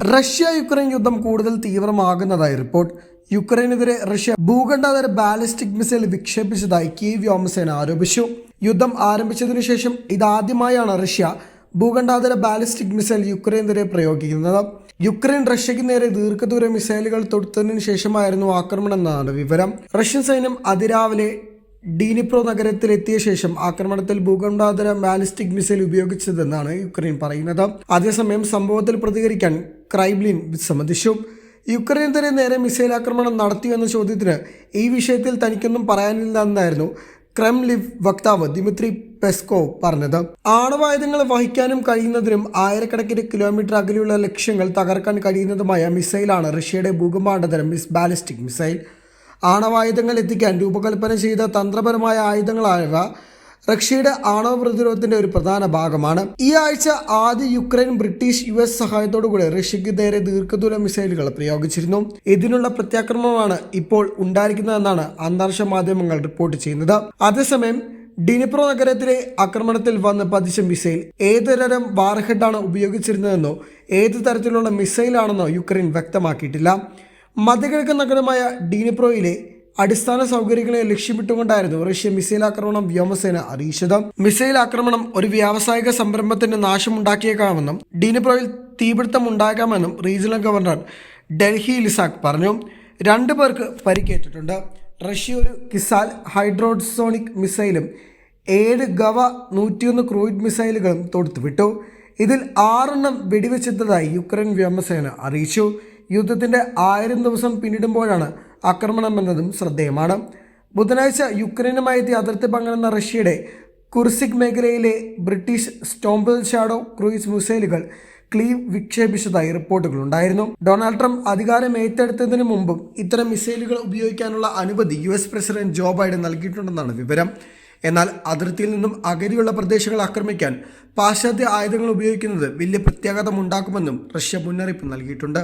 Russia Ukraine യുദ്ധം കൂടുതൽ തീവ്രമാകുന്നതായി റിപ്പോർട്ട്. യുക്രൈനെതിരെ റഷ്യ ഭൂഖണ്ഡാതര ബാലിസ്റ്റിക് മിസൈൽ വിക്ഷേപിച്ചതായി കീവ് വ്യോമസേന ആരോപിച്ചു. യുദ്ധം ആരംഭിച്ചതിനു ശേഷം ഇതാദ്യമായാണ് റഷ്യ ഭൂഖണ്ഡാതര ബാലിസ്റ്റിക് മിസൈൽ യുക്രൈനെതിരെ പ്രയോഗിക്കുന്നത്. യുക്രൈൻ റഷ്യയ്ക്ക് നേരെ ദീർഘദൂര മിസൈലുകൾ തൊടുത്തതിനു ശേഷമായിരുന്നു ആക്രമണം എന്നാണ് വിവരം. റഷ്യൻ സൈന്യം അതിരാവിലെ ഡീനിപ്രോ നഗരത്തിലെത്തിയ ശേഷം ആക്രമണത്തിൽ ഭൂഖണ്ഡാതര ബാലിസ്റ്റിക് മിസൈൽ ഉപയോഗിച്ചതെന്നാണ് യുക്രൈൻ പറയുന്നത്. അതേസമയം സംഭവത്തിൽ പ്രതികരിക്കാൻ ക്രൈബ്ലിൻ വിസമ്മതിച്ചു. യുക്രൈനെതിരെ നേരെ മിസൈൽ ആക്രമണം നടത്തിയെന്ന ചോദ്യത്തിന് ഈ വിഷയത്തിൽ തനിക്കൊന്നും പറയാനില്ലെന്നായിരുന്നു ക്രെംലിവ് വക്താവ് ദിമിത്രി പെസ്കോ പറഞ്ഞത്. ആണവായുധങ്ങൾ വഹിക്കാനും കഴിയുന്നതിനും ആയിരക്കണക്കിന് കിലോമീറ്റർ അകലെയുള്ള ലക്ഷ്യങ്ങൾ തകർക്കാൻ കഴിയുന്നതുമായ മിസൈലാണ് റഷ്യയുടെ ഭൂകമ്പാണ്ഡതരം മിസ് ബാലിസ്റ്റിക് മിസൈൽ. ആണവായുധങ്ങൾ എത്തിക്കാൻ രൂപകൽപ്പന ചെയ്ത തന്ത്രപരമായ ആയുധങ്ങളായവ റഷ്യയുടെ ആണവ പ്രതിരോധത്തിന്റെ ഒരു പ്രധാന ഭാഗമാണ്. ഈ ആഴ്ച ആദ്യ യുക്രൈൻ ബ്രിട്ടീഷ് യു എസ് സഹായത്തോടുകൂടി റഷ്യക്ക് നേരെ ദീർഘദൂര മിസൈലുകൾ പ്രയോഗിച്ചിരുന്നു. ഇതിനുള്ള പ്രത്യാക്രമണമാണ് ഇപ്പോൾ ഉണ്ടായിരിക്കുന്നതെന്നാണ് അന്താരാഷ്ട്ര മാധ്യമങ്ങൾ റിപ്പോർട്ട് ചെയ്യുന്നത്. അതേസമയം ഡിനിപ്രോ നഗരത്തിലെ ആക്രമണത്തിൽ വന്ന് പതിച്ച മിസൈൽ ഏതുതരം വാർഹെഡാണ് ഉപയോഗിച്ചിരുന്നതെന്നോ ഏത് തരത്തിലുള്ള മിസൈലാണെന്നോ യുക്രൈൻ വ്യക്തമാക്കിയിട്ടില്ല. മധ്യകിഴക്കൻ നഗരമായ ഡീനിപ്രോയിലെ അടിസ്ഥാന സൗകര്യങ്ങളെ ലക്ഷ്യമിട്ടുകൊണ്ടായിരുന്നു റഷ്യ മിസൈൽ ആക്രമണം വ്യോമസേന അറിയിച്ചത്. മിസൈൽ ആക്രമണം ഒരു വ്യാവസായിക സംരംഭത്തിന് നാശമുണ്ടാക്കിയേക്കാമെന്നും ഡീനിപ്രോയിൽ തീപിടുത്തം ഉണ്ടാകാമെന്നും റീജിയണൽ ഗവർണർ ഡൽഹി ലിസാക് പറഞ്ഞു. രണ്ടു പേർക്ക് പരിക്കേറ്റിട്ടുണ്ട്. റഷ്യ ഒരു കിസാൽ ഹൈഡ്രോസോണിക് മിസൈലും ഏഴ് ഗവ നൂറ്റിയൊന്ന് ക്രൂയിഡ് മിസൈലുകളും തൊടുത്തുവിട്ടു. ഇതിൽ ആറെണ്ണം വെടിവെച്ചതായി യുക്രൈൻ വ്യോമസേന അറിയിച്ചു. യുദ്ധത്തിന്റെ ആയിരം ദിവസം പിന്നിടുമ്പോഴാണ് ആക്രമണം എന്നതും ശ്രദ്ധേയമാണ്. ബുധനാഴ്ച യുക്രൈനുമായി എത്തിയ അതിർത്തി പങ്കിടുന്ന റഷ്യയുടെ കുർസിക് മേഖലയിലെ ബ്രിട്ടീഷ് സ്റ്റോംബിൾ ഷാഡോ ക്രൂയിസ് മിസൈലുകൾ ക്ലീവ് വിക്ഷേപിച്ചതായി റിപ്പോർട്ടുകളുണ്ടായിരുന്നു ഡൊണാൾഡ് ട്രംപ് അധികാരം ഏറ്റെടുത്തതിന് മുമ്പും ഇത്തരം മിസൈലുകൾ ഉപയോഗിക്കാനുള്ള അനുമതി U S president Joe Biden നൽകിയിട്ടുണ്ടെന്നാണ് വിവരം. എന്നാൽ അതിർത്തിയിൽ നിന്നും അകലെയുള്ള പ്രദേശങ്ങൾ ആക്രമിക്കാൻ പാശ്ചാത്യ ആയുധങ്ങൾ ഉപയോഗിക്കുന്നത് വലിയ പ്രത്യാഘാതം ഉണ്ടാക്കുമെന്നും റഷ്യ മുന്നറിയിപ്പ് നൽകിയിട്ടുണ്ട്.